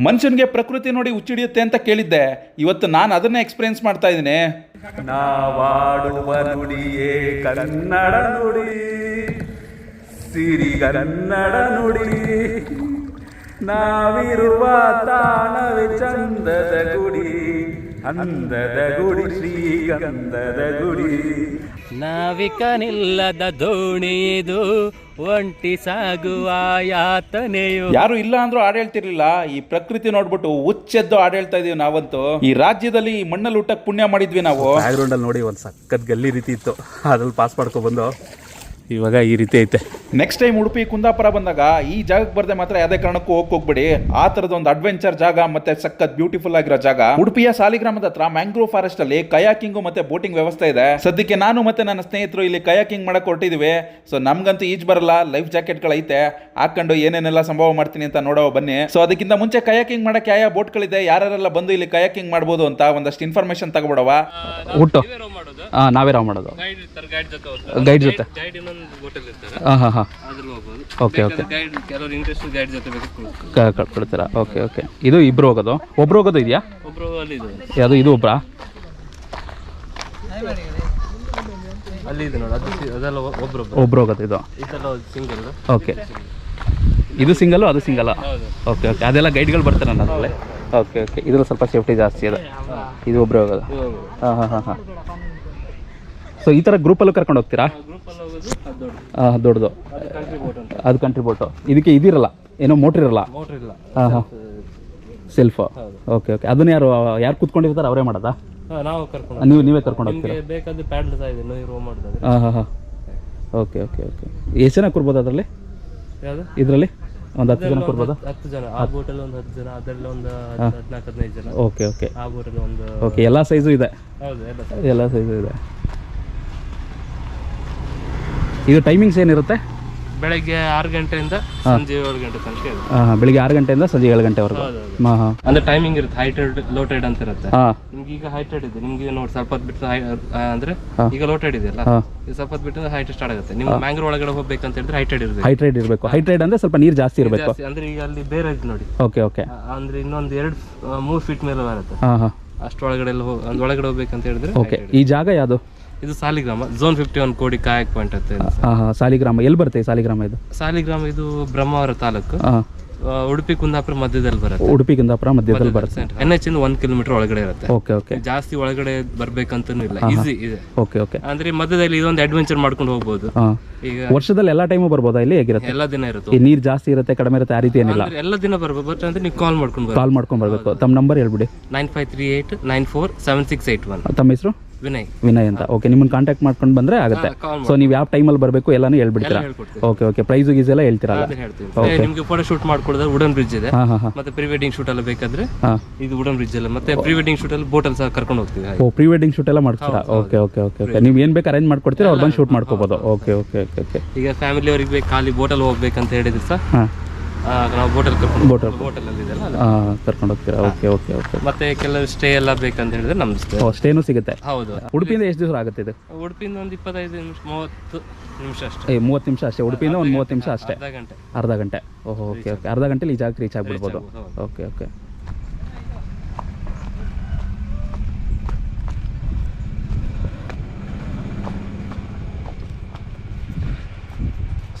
ಮನುಷ್ಯನಿಗೆ ಪ್ರಕೃತಿ ನೋಡಿ ಉಚ್ಚಿಡಿಯುತ್ತೆ ಅಂತ ಕೇಳಿದ್ದೆ. ಇವತ್ತು ನಾನು ಅದನ್ನೇ ಎಕ್ಸ್ಪೀರಿಯನ್ಸ್ ಮಾಡ್ತಾ ಇದ್ದೀನಿ. ನಾವಾಡುವ ನುಡಿಯೇ ಕನ್ನಡ ನುಡಿ. ಸಿರಿಗನ್ನಡ ನುಡಿ. ನಾವಿರುವ ತಾಣವೇ ಚಂದದ ಗುಡಿ. ಅಂದದ ಗುಡಿ ಶ್ರೀಗಂಧದ ಗುಡಿ. ನಾವಿಕನಿಲ್ಲದ ದೋಣಿ ಇದು ಒಂಟಿ ಸಾಗುವ ಯಾತನೆಯು. ಯಾರು ಇಲ್ಲ ಅಂದ್ರೂ ಹಾಡು ಹೇಳ್ತಿರ್ಲಿಲ್ಲ ಈ ಪ್ರಕೃತಿ ನೋಡ್ಬಿಟ್ಟು ಹುಚ್ಚೆದ್ದು ಹಾಡು ಹೇಳ್ತಾ ಇದೀವಿ ನಾವಂತೂ. ಈ ರಾಜ್ಯದಲ್ಲಿ ಈ ಮಣ್ಣಲ್ಲಿ ಊಟಕ್ಕೆ ಪುಣ್ಯ ಮಾಡಿದ್ವಿ ನಾವು. ಬ್ಯಾಕ್ಗ್ರೌಂಡಲ್ಲಿ ನೋಡಿ ಒಂದು ಸಖತ್ ಗಲ್ಲಿ ರೀತಿ ಇತ್ತು. ಅದ್ರಲ್ಲಿ ಪಾಸ್ ಮಾಡ್ಕೊಬಂದು ಇವಾಗ ಈ ರೀತಿ ಐತೆ. ನೆಕ್ಸ್ಟ್ ಟೈಮ್ ಉಡುಪಿ ಕುಂದಾಪುರ ಬಂದಾಗ ಈ ಜಾಗಕ್ಕೆ ಬರದೆ ಮಾತ್ರ ಯಾವುದೇ ಕಾರಣಕ್ಕೂ ಹೋಗ್ಬಿಡಿ ಹೋಗ್ಬೇಡಿ ಆ ತರದ ಒಂದು ಅಡ್ವೆಂಚರ್ ಜಾಗ ಮತ್ತೆ ಸಖತ್ ಬ್ಯೂಟಿಫುಲ್ ಆಗಿರೋ ಜಾಗ. ಉಡುಪಿಯ ಸಾಲಿಗ್ರಾಮದ ಹತ್ರ ಮ್ಯಾಂಗ್ರೋವ್ ಫಾರೆಸ್ಟ್ ಅಲ್ಲಿ ಕಯಾಕಿಂಗ್ ಮತ್ತೆ ಬೋಟಿಂಗ್ ವ್ಯವಸ್ಥೆ ಇದೆ. ಸದ್ಯಕ್ಕೆ ನಾನು ಮತ್ತೆ ನನ್ನ ಸ್ನೇಹಿತರು ಇಲ್ಲಿ ಕಯಾಕಿಂಗ್ ಮಾಡಕ್ ಹೊರಟಿದ್ವಿ. ಸೊ ನಮ್ಗಂತೂ ಈಜ್ ಬರಲ್ಲ ಲೈಫ್ ಜಾಕೆಟ್ಗಳೈತೆ ಹಾಕೊಂಡು ಏನೇನೆಲ್ಲ ಸಂಭವ ಮಾಡ್ತೀನಿ ಅಂತ ನೋಡೋ ಬನ್ನಿ. ಸೊ ಅದಕ್ಕಿಂತ ಮುಂಚೆ ಕಯಾಕಿಂಗ್ ಮಾಡಕ್ಕೆ ಯಾವ ಬೋಟ್ಗಳಿದೆ ಯಾರೆಲ್ಲ ಬಂದು ಇಲ್ಲಿ ಕಯಾಕಿಂಗ್ ಮಾಡ್ಬೋದು ಅಂತ ಒಂದಷ್ಟು ಇನ್ಫಾರ್ಮೇಶನ್ ತಗೊಬಿಡವ ಊಟ. ನಾವೇ ರಾವ್ ಮಾಡೋದು. ಗೈಡ್ ಜೊತೆ ಗೈಡ್ ಜೊತೆ. ಗೈಡ್ ಇನ್ನೊಂದು ಹೋಟೆಲ್ ಇರ್ತಾರೆ. ಹಾಂ ಹಾಂ ಹಾಂ. ಓಕೆ ಓಕೆ ಕೆಲವರು ಇಂಟ್ರೆಸ್ಟ್ ಗೈಡ್ ಜೊತೆ ಬೇಕು ಕಳ್ಕೊಡ್ತೀರಾ ಓಕೆ ಓಕೆ ಇದು ಇಬ್ರು ಹೋಗೋದು? ಒಬ್ರು ಹೋಗೋದು ಇದೆಯಾ? ಒಬ್ರು ಅಲ್ಲಿ ಇದು ಯಾವುದು ಇದು ಒಬ್ರಾ? ಅಲ್ಲಿ ಇದೆ ನೋಡಿ ಅದು ಅದೆಲ್ಲ ಒ- ಒಬ್ರೊಬ್ರು ಒಬ್ರು. ಹೋಗೋದು ಇದು. ಇದೆಲ್ಲ ಸಿಂಗಲ್ ಓಕೆ ಇದು. ಸಿಂಗಲ್ಲು ಅದು ಸಿಂಗಲ್ಲ ಓಕೆ ಓಕೆ ಅದೆಲ್ಲ ಗೈಡ್ಗಳು ಬರ್ತಾರೆ ಅದರಲ್ಲೇ ಓಕೆ ಓಕೆ ಇದ್ರಲ್ಲಿ ಸ್ವಲ್ಪ ಸೇಫ್ಟಿ ಜಾಸ್ತಿ ಇದೆ. ಇದು ಒಬ್ರು ಹೋಗೋದು. ಹಾಂ ಹಾಂ ಹಾಂ ಹಾಂ. ಸೊ ಈ ಥರ ಗ್ರೂಪಲ್ಲೂ ಕರ್ಕೊಂಡು ಹೋಗ್ತೀರಾ? ದೊಡ್ಡದು. ಅದು ಕಂಟ್ರಿ ಬೋಟ್ ಅಂತ ಅದು ಕಂಟ್ರಿ ಬೋಟು ಇದಕ್ಕೆ ಇದಿರಲ್ಲ ಏನೋ ಮೋಟ್ರ್ ಇರಲ್ಲ? ಹಾಂ ಹಾಂ. ಸೆಲ್ಫ್ ಓಕೆ ಓಕೆ ಅದನ್ನ ಯಾರು ಯಾರು ಕೂತ್ಕೊಂಡಿರ್ತಾರೆ ಅವರೇ ಮಾಡೋದಾ? ನಾವು ಕರ್ಕೊಂಡು ನೀವು ನೀವೇ ಕರ್ಕೊಂಡು ಹೋಗ್ತೀರಾ? ಬೇಕಾದ್ರೆ ಪ್ಯಾಡ್ಲ್ ಸಹ ಇದೆ ಹಾಂ ಹಾಂ ಹಾಂ. ಓಕೆ ಓಕೆ ಓಕೆ ಎಷ್ಟು ಜನ ಕೊಡ್ಬೋದು ಅದರಲ್ಲಿ? ಯಾವುದು? ಇದರಲ್ಲಿ? ಒಂದು ಹತ್ತು ಜನ ಕೊಡ್ಬೋದು ಹತ್ತು ಜನ. ಆ ಬೋಟಲ್ಲಿ ಒಂದು ಹತ್ತು ಜನ ಅದರಲ್ಲಿ ಒಂದು ಹದ್- ಹದ್ನಾಲ್ಕು ಹದಿನೈದು ಜನ. ಓಕೆ ಓಕೆ ಆ ಬೋಟಲ್ಲಿ ಒಂದು ಓಕೆ ಎಲ್ಲ ಸೈಜು ಇದೆ. ಹೌದು ಎಲ್ಲ ಸೈಜು ಇದೆ. ಇದು ಟೈಮಿಂಗ್ಸ್ ಏನಿರುತ್ತೆ? ಬೆಳಗ್ಗೆ ಆರು ಗಂಟೆಯಿಂದ ಸಂಜೆ ಏಳು ಗಂಟೆ ತನಕ ಹಾಂ ಹಾಂ. ಬೆಳಿಗ್ಗೆ ಆರು ಗಂಟೆಯಿಂದ ಸಂಜೆ ಏಳು ಗಂಟೆವರೆಗೂ. ಹಾಂ ಹಾಂ. ಅಂದ್ರೆ ಟೈಮಿಂಗ್ ಇರುತ್ತೆ ಹೈಟೆಡ್ ಲೋಟೆಡ್ ಅಂತ ಇರುತ್ತೆ. ಹಾಂ. ನಿಮ್ಗೆ ಈಗ ಹೈಟೆಡ್ ಇದೆ. ನಿಮ್ಗೆ ನೋಡಿ ಸ್ವಲ್ಪ ಹೊತ್ತು ಬಿಟ್ಟು high- ಆ, ಅಂದ್ರೆ ಈಗ ಲೋಟೆಡ್ ಇದೆಯಲ್ಲ ಅಲ್ಲ? ಸ್ವಲ್ಪ ಹೊತ್ತು ಬಿಟ್ಟು ಹೈಟ್ ಸ್ಟಾರ್ಟ್ ಆಗುತ್ತೆ. ನಿಮ್ಗೆ ಮ್ಯಾಂಗ್ರೋ ಒಳಗಡೆ ಹೋಗ್ಬೇಕಂತ ಹೇಳಿದ್ರೆ ಹೈಟೆಡ್ ಇರುತ್ತೆ ಹೈಟ್ರೈಡ್ ಇರಬೇಕು. ಹೈಟ್ರೈಡ್ ಅಂದ್ರೆ ಸ್ವಲ್ಪ ನೀರು ಜಾಸ್ತಿ ಇರಬೇಕು. ಜಾಸ್ತಿ ಅಂದ್ರೆ ಈಗ ಅಲ್ಲಿ ಬೇರೆ ಇದೆ ನೋಡಿ. ಓಕೆ ಓಕೆ ಆ, ಅಂದ್ರೆ ಇನ್ನೊಂದು ಎರಡು ಮೂರು ಫೀಟ್ ಮೇಲೆ ಬರುತ್ತೆ. ಹಾಂ ಹಾಂ. ಅಷ್ಟೊಳಗಡೆ ಎಲ್ಲ ಹೋಗಿ ಅಂದ್ರೆ ಒಳಗಡೆ ಹೋಗ್ಬೇಕಂತ ಹೇಳಿದ್ರೆ ಓಕೆ ಈ ಜಾಗ ಯಾವುದು? ಇದು Saligrama. Zone fifty one Kodi kayak point ಅಂತ ಇದೆ ಹಾಂ ಹಾಂ ಸಾಲಿಗ್ರಾಮ. ಎಲ್ಲಿ ಬರುತ್ತೆ ಈ ಸಾಲಿಗ್ರಾಮ ಇದು? ಸಾಲಿಗ್ರಾಮ ಇದು ಬ್ರಹ್ಮಾವರ ತಾಲೂಕು. ಹಾಂ ಆ, ಉಡುಪಿ ಕುಂದಾಪುರ ಮಧ್ಯದಲ್ಲಿ ಬರುತ್ತೆ. ಉಡುಪಿ ಕುಂದಾಪುರ ಮಧ್ಯದಲ್ಲಿ ಬರುತ್ತೆ. ಎನ್ ಎಚ್ ಇಂದ ಒಂದ್ ಕಿಲೋಮೀಟರ್ ಒಳಗಡೆ ಇರುತ್ತೆ. ಓಕೆ ಓಕೆ ಜಾಸ್ತಿ ಒಳಗಡೆ ಬರ್ಬೇಕಂತನೂ ಇಲ್ಲ. ಈಸಿ ಇದೆ. ಓಕೆ ಓಕೆ ಅಂದ್ರೆ ಮಧ್ಯದಲ್ಲಿ ಇದೊಂದು ಅಡ್ವೆಂಚರ್ ಮಾಡ್ಕೊಂಡು ಹೋಗ್ಬೋದು. ಹಾಂ ಈಗ ವರ್ಷದಲ್ಲಿ ಎಲ್ಲಾ ಟೈಮು ಬರ್ಬೋದಾ ಇಲ್ಲಿ ಹೇಗಿರುತ್ತೆ? ಎಲ್ಲಾ ದಿನ ಇರುತ್ತೆ. ಈ ನೀರು ಜಾಸ್ತಿ ಇರುತ್ತೆ ಕಡಿಮೆ ಇರುತ್ತೆ ಆ ರೀತಿ ಏನಿಲ್ಲ. ಅಂದ್ರೆ ಎಲ್ಲ ದಿನ ಬರ್ಬೋದು. ಬಟ್ ಅಂದ್ರೆ ನೀವು ಕಾಲ್ ಮಾಡ್ಕೊಂಡು ಬರ್ಬೋದು. ಕಾಲ್ ಮಾಡ್ಕೊಂಡು ಬರಬೇಕು. ತಮ್ಮ ನಂಬರ್ ಹೇಳ್ಬಿಡಿ. Nine five three eight nine four seven six eight one ತಮ್ಮ ಹೆಸರು? ವಿನಯ್. ವಿನಯ್ ಅಂತ. ಓಕೆ ನಿಮ್ಮನ್ನ ಕಾಂಟ್ಯಾಕ್ಟ್ ಮಾಡ್ಕೊಂಡು ಬಂದ್ರೆ ಆಗುತ್ತೆ. ಸೊ ನೀವು ಯಾವ ಟೈಮಲ್ಲಿ ಬರಬೇಕು ಎಲ್ಲಾನು ಹೇಳ್ಬಿಡ್ತೀರಾ? ಓಕೆ ಓಕೆ ಪ್ರೈಸ್ ಗೀಸ್ ಎಲ್ಲ ಹೇಳ್ತೀರಾ ಓಕೆ ಹೇಳ್ತೀವಿ ನಿಮ್ಗೆ ಫೋಟೋ ಶೂಟ್ ಮಾಡ್ಕೊಡಿದ್ರೆ ವುಡನ್ ಬ್ರಿಡ್ಜ್ ಇದೆ. ಮತ್ತೆ ಪ್ರೀ ವೆಡ್ಡಿಂಗ್ ಶೂಟ್ ಎಲ್ಲ ಬೇಕಾದ್ರೆ ಇದು ವುಡನ್ ಬ್ರಿಡ್ಜ್ ಎಲ್ಲ ಮತ್ತೆ ಪ್ರೀ ವೆಡ್ಡಿಂಗ್ ಶೂಟ್ ಅಲ್ಲಿ ಬೋಟಲ್ ಸಹ ಕರ್ಕೊಂಡು ಹೋಗ್ತೀವಿ. ಹಾಗೆ. ಓ ಪ್ರೀ ವೆಡ್ಡಿಂಗ್ ಶೂಟ್ ಎಲ್ಲ ಮಾಡ್ತೀರಾ? ಓಕೆ ಓಕೆ ಓಕೆ ಓಕೆ ನೀವು ಏನು ಬೇಕು ಅರೇಂಜ್ ಮಾಡ್ಕೊಡ್ತೀರಾ? ಅವ್ರು ಬಂದು ಶೂಟ್ ಮಾಡ್ಕೋಬೋದು. ಓಕೆ ಓಕೆ ಓಕೆ ಓಕೆ ಈಗ ಫ್ಯಾಮಿಲಿ ಅವ್ರಿಗೆ ಬೇಕು ಖಾಲಿ ಬೋಟಲ್ ಹೋಗ್ಬೇಕಂತ ಹೇಳಿದ್ರೆ ಸರ್ ನಾವು ಬೋಟಲ್ ಕರ್ಕೊಂಡು. ಬೋಟಲ್ ಅಲ್ಲಿ. ಇದೆಯಲ್ಲ ಅಲ್ಲಿ. ಹಾಂ ಕರ್ಕೊಂಡು ಹೋಗ್ತೀರಾ? ಓಕೆ ಓಕೆ ಓಕೆ ಮತ್ತೆ ಕೆಲವು ಸ್ಟೇ ಎಲ್ಲ ಬೇಕಂತ ಹೇಳಿದ್ರೆ ನಮ್ದು ಸ್ಟೇ ಓ ಸಿಗುತ್ತೆ. ಹೌದು. ಉಡುಪಿಯಿಂದ ಎಷ್ಟು ದಿವಸ ಆಗುತ್ತೆ ಇದು? ಉಡುಪಿಯಿಂದ ಒಂದು ಇಪ್ಪತ್ತೈದು ನಿಮಿಷ ಮೂವತ್ತು ನಿಮಿಷ ಅಷ್ಟೇ. ಏ ಮೂವತ್ತು ನಿಮಿಷ ಅಷ್ಟೇ. ಉಡುಪಿಯಿಂದ ಒಂದು ಮೂವತ್ತು ನಿಮಿಷ ಅಷ್ಟೇ. ಅರ್ಧ ಗಂಟೆ. ಅರ್ಧ ಗಂಟೆ. ಓಹೋ ಓಕೆ ಓಕೆ ಅರ್ಧ ಗಂಟೆಲಿ ಈ ಜಾಗಕ್ಕೆ ರೀಚ್ ಆಗಿಬಿಡ್ಬೋದು. ಓಕೆ ಓಕೆ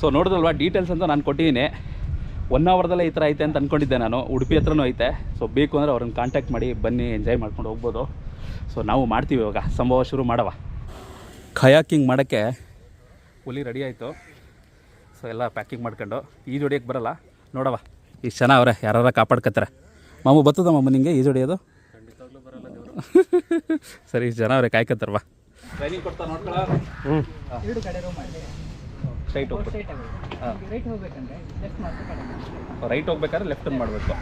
ಸೊ ನೋಡಿದ್ರಲ್ವಾ ಡೀಟೇಲ್ಸ್ ಅಂತ ನಾನು ಕೊಟ್ಟಿದ್ದೀನಿ. ಒನ್ ಅವರ್ದಲ್ಲೇ ಈ ಥರ ಐತೆ ಅಂತ ಅಂದ್ಕೊಂಡಿದ್ದೆ ನಾನು. ಉಡುಪಿ ಹತ್ರನೂ ಐತೆ. ಸೊ ಬೇಕು ಅಂದರೆ ಅವ್ರನ್ನ ಕಾಂಟ್ಯಾಕ್ಟ್ ಮಾಡಿ ಬನ್ನಿ ಎಂಜಾಯ್ ಮಾಡ್ಕೊಂಡು ಹೋಗ್ಬೋದು. ಸೊ ನಾವು ಮಾಡ್ತೀವಿ ಇವಾಗ. ಸಂಭವ ಶುರು ಮಾಡವ. ಖಯಾಕಿಂಗ್ ಮಾಡೋಕ್ಕೆ ಹುಲಿ ರೆಡಿ ಆಯಿತು. ಸೊ ಎಲ್ಲ ಪ್ಯಾಕಿಂಗ್ ಮಾಡ್ಕೊಂಡು. ಈಜು ಹೊಡಿಯೋಕ್ಕೆ ಬರಲ್ಲ. ನೋಡವ. ಈ ಜನ ಅವರೇ ಯಾರು ಕಾಪಾಡ್ಕತ್ತಾರೆ. ಮಾಮು ಬರ್ತದ ಮಾಮು ನಿಂಗೆ ಈಜು ಹೊಡಿಯೋದು? ಸರಿ ಇಷ್ಟು ಜನ ಅವರೇ ಕಾಯ್ಕತ್ತಾರವ ಟ್ರೈನಿಂಗ್ ಕೊಡ್ತಾ ನೋಡ್ಕೊಳ್ಳೋ ಹ್ಞೂ ಸ್ಟ್ರೈಟ್ ಹೋಗ್ಬೇಕು ಹಾಂ ರೈಟ್ ಹೋಗ್ಬೇಕಾದ್ರೆ ಲೆಫ್ಟ್ ಮಾಡಬೇಕು.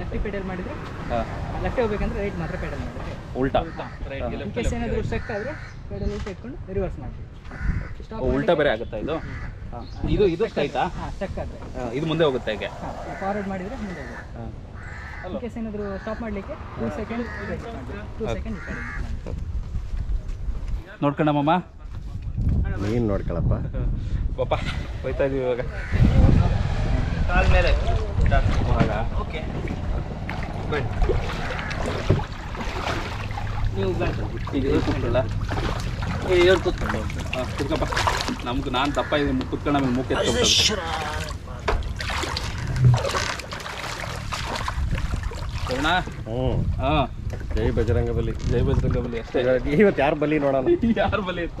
ಲೆಫ್ಟ್ ಪೆಡಲ್ ಮಾಡಿದ್ರೆ ಹಾಂ. ಲೆಫ್ಟ್ ಹೋಗ್ಬೇಕಂದ್ರೆ ರೈಟ್ ಮಾತ್ರ ಪೆಡಲ್ ಮಾಡಿದ್ರೆ. ಉಲ್ಟಾ. ರೈಟ್ ಕೇಸ್ ಏನಾದರೂ ಸ್ಟೆಕ್ ಆದರೆ ಪೆಡಲ್ ಉಲ್ಟ ಇಟ್ಕೊಂಡು ರಿವರ್ಸ್ ಮಾಡ್ತೀವಿ. ಉಲ್ಟಾ ಬೇರೆ ಆಗುತ್ತಾ ಇದು? ಇದು ಇದು ಸ್ಟ್ರೈಟಾ ಹಾಂ ಸ್ಟೆಕ್ ಆದರೆ. ಇದು ಮುಂದೆ ಹೋಗುತ್ತೆ ಹೇಗೆ? ಫಾರ್ವರ್ಡ್ ಮಾಡಿದ್ರೆ ಮುಂದೆ ಹೋಗುತ್ತೆ. ಹಾಂ. ಇನ್ ಕೇಸ್ ಏನಾದರೂ ಸ್ಟಾಪ್ ಮಾಡಲಿಕ್ಕೆ ಟೂ ಸೆಕೆಂಡ್ ಟೂ ಸೆಕೆಂಡ್ ನೋಡ್ಕೊಂಡಮ್ಮಮ್ಮ? ನೀನು ನೋಡ್ಕೊಳಪ್ಪ. ಪಾಪ ಹೋಯ್ತಾ ಇದೀವಿ ಇವಾಗ. ನೀವು ಗಾಡಿ ಓಕೆ ಇವ್ರು ಕೂತ್ಕೊಳ್ಳ? ಇವ್ರು ಕೂತ್ಕೊಂಡು ಹಾಂ ಕುತ್ಕಪ್ಪ. ನಮ್ಗೆ ನಾನು ದಪ್ಪ ಇದ್ದೀನಿ. ಕುತ್ಕೊಂಡು ನಮಗೆ ಮೂಕೆ ಸೋಣ ಹ್ಞೂ ಹಾಂ. ಜೈ ಬಜರಂಗ ಬಲಿ. ಜೈ ಬಜರಂಗ ಬಲಿ ಅಷ್ಟೇ. ಇವತ್ತು ಯಾರು ಬಲಿ ನೋಡೋಣ? ಯಾರು ಬಲಿ ಇತ್ತ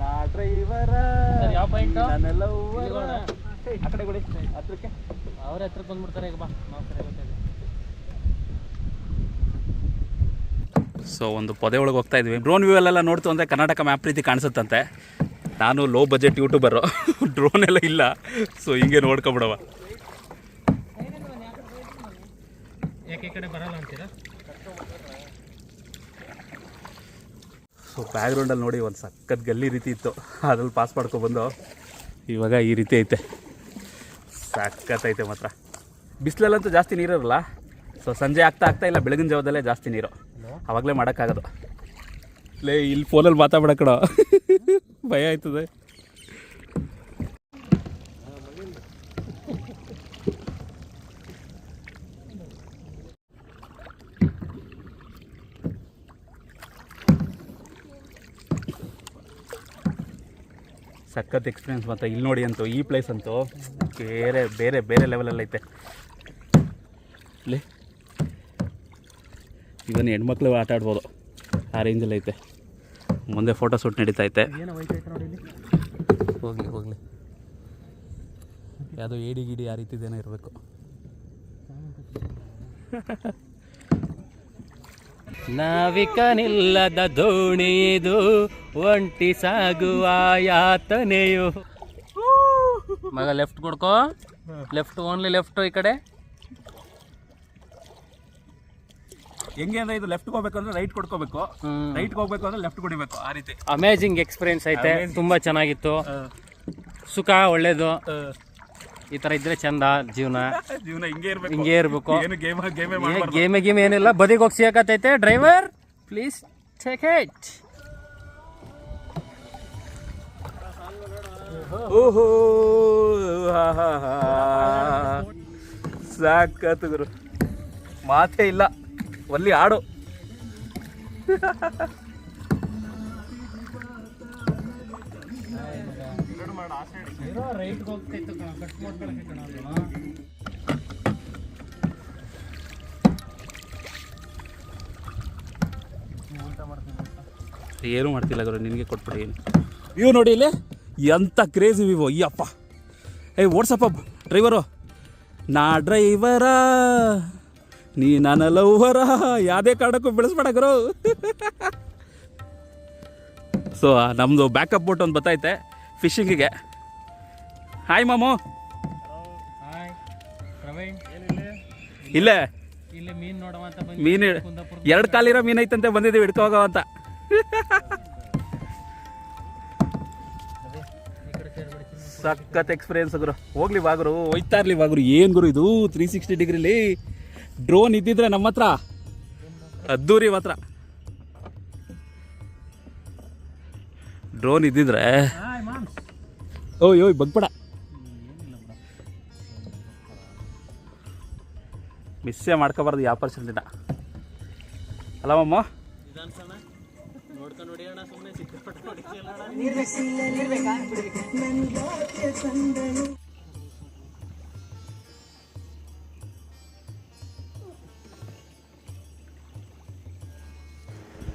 ನಾ ಡ್ರೈವರ ಸರ್, ಯಾವ. ಆ ಕಡೆ ಕೊಡಿ ಹತ್ರಕ್ಕೆ. ಅವ್ರ ಹತ್ರಕ್ಕೆ ಬಂದ್ಬಿಡ್ತಾರೆ ಈಗ ಬಾ. ನಾವು ಸೊ ಒಂದು ಪೊದೆ ಒಳಗೆ ಹೋಗ್ತಾ ಇದ್ವಿ. ಡ್ರೋನ್ ವ್ಯೂ ಅಲ್ಲೆಲ್ಲ ನೋಡ್ತು ಅಂದ್ರೆ ಕರ್ನಾಟಕ ಮ್ಯಾಪ್ ರೀತಿ ಕಾಣಿಸುತ್ತಂತೆ. ನಾನು ಲೋ ಬಜೆಟ್ ಯೂಟ್ಯೂಬರು ಡ್ರೋನ್ ಎಲ್ಲ ಇಲ್ಲ. ಸೊ ಹಿಂಗೆ ನೋಡ್ಕೊಬಿಡವ. ಯಾಕೆ ಕಡೆ ಬರಲ್ಲ ಅಂತೀರಾ? ಸೊ ಬ್ಯಾಕ್ಗ್ರೌಂಡಲ್ಲಿ ನೋಡಿ ಒಂದು ಸಖತ್ ಗಲ್ಲಿ ರೀತಿ ಇತ್ತು. ಅದ್ರಲ್ಲಿ ಪಾಸ್ ಮಾಡ್ಕೊಬಂದು ಇವಾಗ ಈ ರೀತಿ ಐತೆ. ಸಕ್ಕತ್ತೈತೆ ಮಾತ್ರ. ಬಿಸಿಲಲ್ಲಂತೂ ಜಾಸ್ತಿ ನೀರಿರಲ್ಲ ಸೊ ಸಂಜೆ ಆಗ್ತಾ ಆಗ್ತಾ ಇಲ್ಲ, ಬೆಳಗಿನ ಜಾವದಲ್ಲೇ ಜಾಸ್ತಿ ನೀರು. ಅವಾಗಲೇ ಮಾಡೋಕ್ಕಾಗೋದು. ಲೇ, ಇಲ್ಲಿ ಫೋನಲ್ಲಿ ಮಾತಾಡ್ಬೇಡ ಭಯ ಆಯ್ತದೆ. ಸಖತ್ ಎಕ್ಸ್ಪೀರಿಯನ್ಸ್ ಮತ್ತು. ಇಲ್ಲಿ ನೋಡಿ ಅಂತೂ ಈ ಪ್ಲೇಸ್ ಅಂತೂ ಬೇರೆ ಬೇರೆ ಬೇರೆ ಲೆವೆಲಲ್ಲಿ ಐತೆ. ಇಲ್ಲಿ. ಇವನ್ ಹೆಣ್ಮಕ್ಳು ಆಟ ಆಡ್ಬೋದು. ಆ ರೇಂಜಲ್ಲಿ ಐತೆ. ಮುಂದೆ ಫೋಟೋ ಶೂಟ್ ನಡೀತಾ ಐತೆ. ಹೋಗ್ಲಿ ಹೋಗ್ಲಿ. ಯಾವುದೋ ಏಡಿ ಗಿಡಿ ಆ ರೀತಿದೇನೋ ಇರಬೇಕು. ನಾವಿಕನಿಲ್ಲದ ದೋಣಿಯಿದು ಒಂಟಿ ಸಾಗುವ ಯಾತನೆಯು. ಮಗ ಲೆಫ್ಟ್ ಕೊಡ್ಕೋ ಲೆಫ್ಟ್ ಓನ್ಲಿ ಲೆಫ್ಟ್ ಈ ಕಡೆ. ಹೆಂಗೆ ಅಂದ್ರೆ ಇದು ಲೆಫ್ಟ್ ಹೋಗ್ಬೇಕು ಅಂದ್ರೆ ರೈಟ್ ಕೊಡ್ಕೋಬೇಕು ರೈಟ್ ಹೋಗ್ಬೇಕು ಅಂದ್ರೆ ಲೆಫ್ಟ್ ಕೊಡಿಬೇಕು ಆ ರೀತಿ. ಅಮೇಜಿಂಗ್ ಎಕ್ಸ್ಪೀರಿಯನ್ಸ್ ಐತೆ. ತುಂಬಾ ಚೆನ್ನಾಗಿತ್ತು. ಸುಖ ಒಳ್ಳೇದು. ಈ ತರ ಇದ್ರೆ ಚಂದ ಜೀವನ. ಜೀವನ ಹಿಂಗೆ ಇರಬೇಕು. ಹಿಂಗೆ ಇರ್ಬೇಕು. ಏನು ಗೇಮ್ ಗೇಮೇ ಗೇಮ್ ಗೇಮ್ ಏನಿಲ್ಲ. ಬದಿಗೆ ಹೋಗಿ ಸಿಗಕತ್ತೈತೆ ಡ್ರೈವರ್ ಪ್ಲೀಸ್ ಟೇಕ್ ಇಟ್ ಓಹೋ ಹಾ ಹಾ ಹಾ. ಸಾಕತ್ತು ಗುರು. ಮಾತೇ ಇಲ್ಲ. ಒಲ್ಲಿ ಆಡು ಏನು ಮಾಡ್ತಿಲ್ಲ ಗುರು ನಿನಗೆ ಕೊಟ್ಬಿಡಿ. ಇವು ನೋಡಿ ಇಲ್ಲಿ ಎಂಥ ಕ್ರೇಜಿ ವಿವೋ ಅಪ್ಪ ಏಯ್ ಓಡ್ಸಪ್ಪ ಡ್ರೈವರು ನಾ ಡ್ರೈವರ ನೀ ನನ್ನ ಲವ್ವರ ಯಾವುದೇ ಕಾರಣಕ್ಕೂ ಬೆಳೆಸ್ಬೇಡ ಗುರು. ಸೊ ನಮ್ಮದು ಬ್ಯಾಕಪ್ ಬೋಟ್ ಒಂದು ಬತ್ತೈತೆ. ಫಿಶಿಂಗಿಗೆ. ಹಾಯ್ ಮಾಮು. ಇಲ್ಲೇ. ಮೀನು ಎರಡು ಕಾಲಿರೋ ಮೀನು ಐತಂತೆ ಬಂದಿದ್ದೀವಿ ಹಿಡ್ಕೊ ಹೋಗೋ ಅಂತ. ಸಖತ್ ಎಕ್ಸ್ಪೀರಿಯನ್ಸ್ ಗುರು. ಹೋಗ್ಲಿ ಬಾಗುರು ಹೋಯ್ತಾ ಇರ್ಲಿ ಬಾಗುರು ಏನು ಗುರು ಇದು? ತ್ರೀ ಸಿಕ್ಸ್ಟಿ ಡಿಗ್ರಿಲಿ ಡ್ರೋನ್ ಇದ್ದಿದ್ರೆ ನಮ್ಮ ಹತ್ರ. ಅದ್ದೂರಿ ಮಾತ್ರ. ಡ್ರೋನ್ ಇದ್ದಿದ್ರೆ ಓಯ್ ಓಯ್ ಬಗ್ಬೇಡ. ಮಿಸ್ಸೇ ಮಾಡ್ಕೋಬಾರ್ದು ಯಾವ ದಿನ ಅಲ್ಲ ಮಮ್ಮ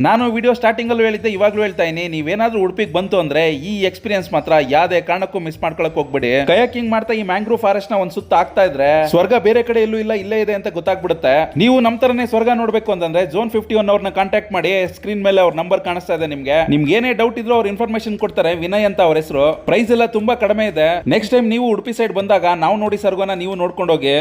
ನಾನು ವಿಡಿಯೋ ಸ್ಟಾರ್ಟಿಂಗಲ್ಲೂ ಹೇಳಿದ್ದೆ, ಇವಾಗಲೂ ಹೇಳ್ತಾ ಇದ್ದೀನಿ ನೀವೇನಾದರೂ ಉಡುಪಿಗೆ ಬಂತು ಅಂದ್ರೆ ಈ ಎಕ್ಸ್ಪೀರಿಯನ್ಸ್ ಮಾತ್ರ, ಯಾವುದೇ ಕಾರಣಕ್ಕೂ ಮಿಸ್ ಮಾಡ್ಕೊಳಕ್ ಹೋಗ್ಬೇಡಿ. ಕಯಾಕಿಂಗ್ ಮಾಡ್ತಾ ಈ ಮ್ಯಾಂಗ್ರೂವ್ ಫಾರೆಸ್ಟ್ನ ಒಂದ್ ಸುತ್ತ ಆಗ್ತಾ ಇದ್ರೆ, ಸ್ವರ್ಗ ಬೇರೆ ಕಡೆ ಎಲ್ಲೂ ಇಲ್ಲ, ಇಲ್ಲೇ ಇದೆ ಅಂತ ಗೊತ್ತಾಗ್ಬಿಡುತ್ತೆ. ನೀವು ನಮ್ಮ ತರನೇ ಸ್ವರ್ಗ ನೋಡಬೇಕು ಅಂತಂದ್ರೆ ಜೋನ್ ಫಿಫ್ಟಿ ಒನ್ ಅವ್ರನ್ನ ಕಾಂಟ್ಯಾಕ್ಟ್ ಮಾಡಿ ಸ್ಕ್ರೀನ್ ಮೇಲೆ ಅವ್ರ ನಂಬರ್ ಕಾಣಿಸ್ತಾ ಇದೆ ನಿಮಗೆ. ನಿಮ್ಗೆ ಏನೇ ಡೌಟ್ ಇದ್ರೂ ಅವ್ರ ಇನ್ಫಾರ್ಮೇಶನ್ ಕೊಡ್ತಾರೆ, ವಿನಯ್ ಅಂತ ಅವ್ರ ಹೆಸರು. ಪ್ರೈಸ್ ಎಲ್ಲ ತುಂಬಾ ಕಡಿಮೆ ಇದೆ. ನೆಕ್ಸ್ಟ್ ಟೈಮ್ ನೀವು ಉಡುಪಿ ಸೈಡ್ ಬಂದಾಗ, ನಾವು ನೋಡಿ ಸರ್ಗೋನ ನೀವು ನೋಡ್ಕೊಂಡು ಹೋಗಿ